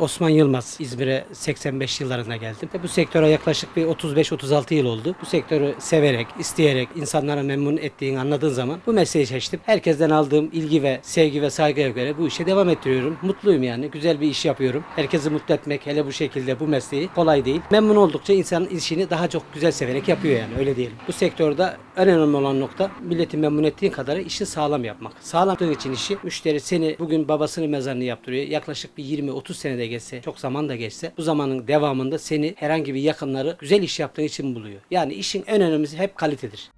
Osman Yılmaz. İzmir'e 85 yıllarında geldim. Bu sektöre yaklaşık bir 35-36 yıl oldu. Bu sektörü severek, isteyerek, insanlara memnun ettiğini anladığın zaman bu mesleği seçtim. Herkesten aldığım ilgi ve sevgi ve saygıya göre bu işe devam ettiriyorum. Mutluyum yani. Güzel bir iş yapıyorum. Herkesi mutlu etmek hele bu şekilde bu mesleği kolay değil. Memnun oldukça insan işini daha çok güzel severek yapıyor yani öyle diyelim. Bu sektörde en önemli olan nokta milleti memnun ettiğin kadar işi sağlam yapmak. Sağlam yaptığın için işi müşteri seni bugün babasının mezarını yaptırıyor. Yaklaşık bir 20-30 senede geçse, çok zaman da geçse bu zamanın devamında seni herhangi bir yakınları güzel iş yaptığın için buluyor. Yani işin en önemlisi hep kalitedir.